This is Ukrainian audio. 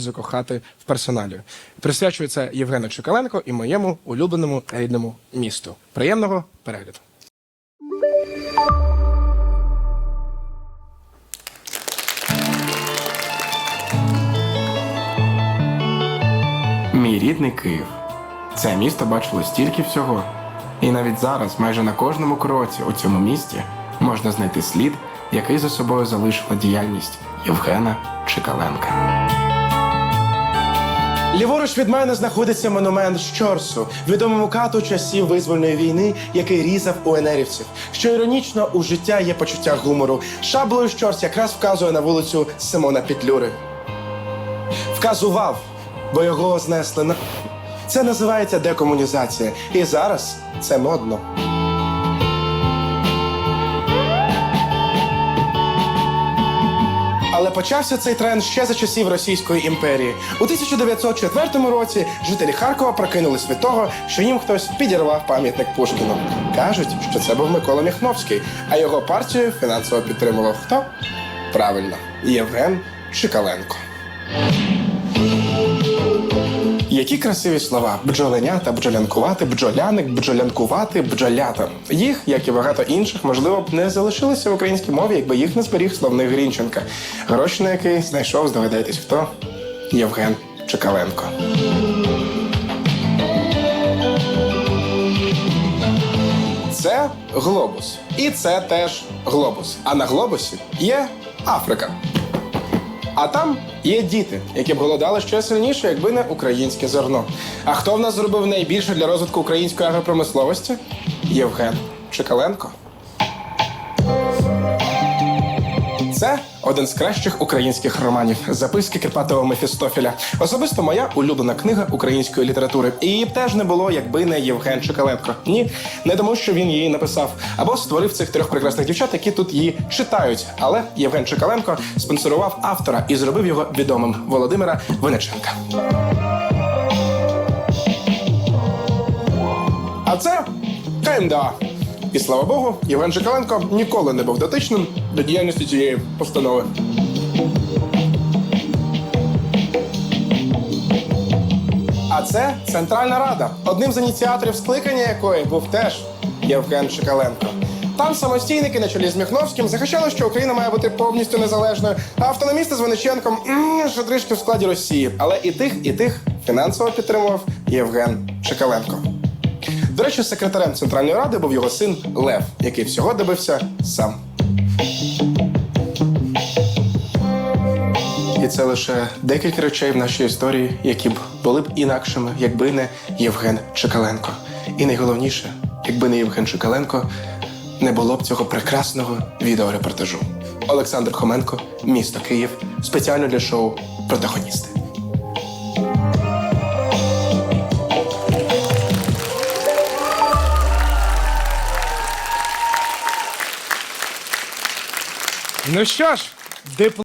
закохати в персоналію. Присвячую це Євгену Чекаленко і моєму улюбленому рідному місту. Приємного перегляду. Мій рідний Київ. Це місто бачило стільки всього. І навіть зараз, майже на кожному кроці у цьому місті, можна знайти слід, який за собою залишила діяльність Євгена Чекаленка. Ліворуч від мене знаходиться монумент Щорсу, відомому кату часів визвольної війни, який різав УНРівців. Що іронічно, у життя є почуття гумору. Шаблею Щорс якраз вказує на вулицю Симона Петлюри. Вказував, бо його знесли на. Це називається декомунізація. І зараз це модно. Але почався цей тренд ще за часів Російської імперії. У 1904 році жителі Харкова прокинулись від того, що їм хтось підірвав пам'ятник Пушкіну. Кажуть, що це був Микола Міхновський, а його партію фінансово підтримував хто? Правильно, Євген Чикаленко. Які красиві слова: бджоленята, бджолянкувати, бджоляник, бджолянкувати, бджолята. Їх, як і багато інших, можливо б не залишилося в українській мові, якби їх не зберіг словник Грінченка. Гроші на який знайшов, здогадайтесь, хто? Євген Чекаленко. Це глобус. І це теж глобус. А на глобусі є Африка. А там є діти, які б голодали ще сильніше, якби не українське зерно. А хто в нас зробив найбільше для розвитку української агропромисловості? Євген Чекаленко. Це один з кращих українських романів записки Кирпатого Мефістофіля. Особисто моя улюблена книга української літератури. І її б теж не було, якби не Євген Чекаленко. Ні, не тому, що він її написав, або створив цих трьох прекрасних дівчат, які тут її читають. Але Євген Чекаленко спонсорував автора і зробив його відомим Володимира Виниченка. А це КМДА. І слава Богу, Євген Чекаленко ніколи не був дотичним до діяльності цієї постанови. А це Центральна Рада, одним з ініціаторів скликання якої був теж Євген Чекаленко. Там самостійники на чолі з Міхновським захищали, що Україна має бути повністю незалежною, а автономісти з Винниченком що трішки в складі Росії. Але і тих, і тих фінансово підтримував Євген Чекаленко. Речі, секретарем Центральної ради був його син Лев, який всього добився сам. І це лише декілька речей в нашій історії, які б були б інакшими, якби не Євген Чекаленко. І найголовніше, якби не Євген Чекаленко, не було б цього прекрасного відеорепортажу. Олександр Хоменко, місто Київ, спеціально для шоу Протагоністи. Ну що ж, диплом.